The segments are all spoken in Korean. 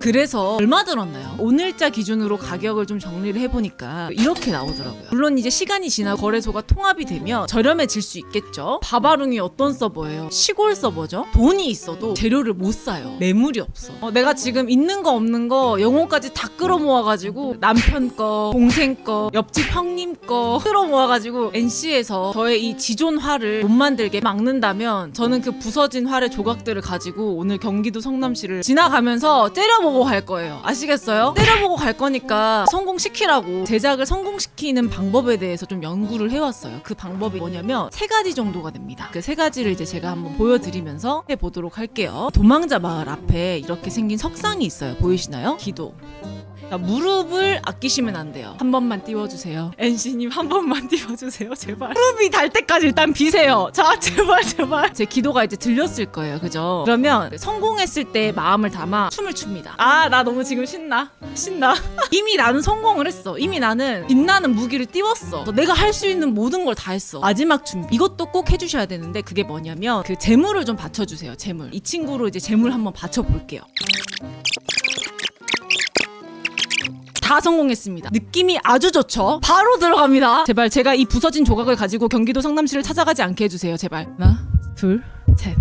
그래서 얼마 들었나요? 오늘자 기준으로 가격을 좀 정리를 해보니까 이렇게 나오더라고요. 물론 이제 시간이 지나고 거래소가 통합이 되면 저렴해질 수 있겠죠. 바바룽이 어떤 서버예요? 시골 서버죠. 돈이 있어도 재료를 못 사요. 매물이 없어. 어, 내가 지금 있는 거 없는 거 영혼까지 다 끌어모아가지고 남편 거, 동생 거, 옆집 형님 거 끌어모아가지고 NC에서 저의 이 지존화를 못 만들게 막는다면 저는 그 부서진 활의 조각들을 가지고 오늘 경기도 성남시를 지나가면서 째려보 고 갈 거예요. 아시겠어요? 때려보고 갈 거니까 성공시키라고 제작을 성공시키는 방법에 대해서 좀 연구를 해왔어요. 그 방법이 뭐냐면 세 가지 정도가 됩니다. 그 세 가지를 이제 제가 한번 보여드리면서 해보도록 할게요. 도망자 마을 앞에 이렇게 생긴 석상이 있어요. 보이시나요? 기도. 자, 무릎을 아끼시면 안 돼요. 한 번만 띄워주세요. NC님 한 번만 띄워주세요. 제발. 무릎이 달 때까지 일단 비세요. 자, 제발, 제발. 제 기도가 이제 들렸을 거예요. 그죠? 그러면 성공했을 때 마음을 담아 춤을 춥니다. 아, 나 너무 지금 신나. 신나. 이미 나는 성공을 했어. 이미 나는 빛나는 무기를 띄웠어. 내가 할 수 있는 모든 걸 다 했어. 마지막 준비. 이것도 꼭 해주셔야 되는데 그게 뭐냐면 그 재물을 좀 받쳐주세요. 재물. 이 친구로 이제 재물 한번 받쳐볼게요. 다 성공했습니다. 느낌이 아주 좋죠? 바로 들어갑니다. 제발 제가 이 부서진 조각을 가지고 경기도 성남시를 찾아가지 않게 해주세요. 제발. 하나, 둘, 셋.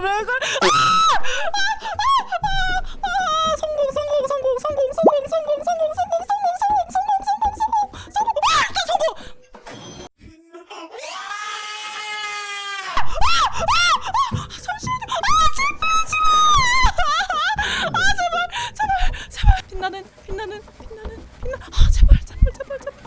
왜 그래 아! 아! 아! 잠시만요. 아, 창피하지 마. 아, 제발, 제발, 제발. 빛나는, 빛나는, 빛나는, 빛나. 아, 제발, 제발, 제발, 제발.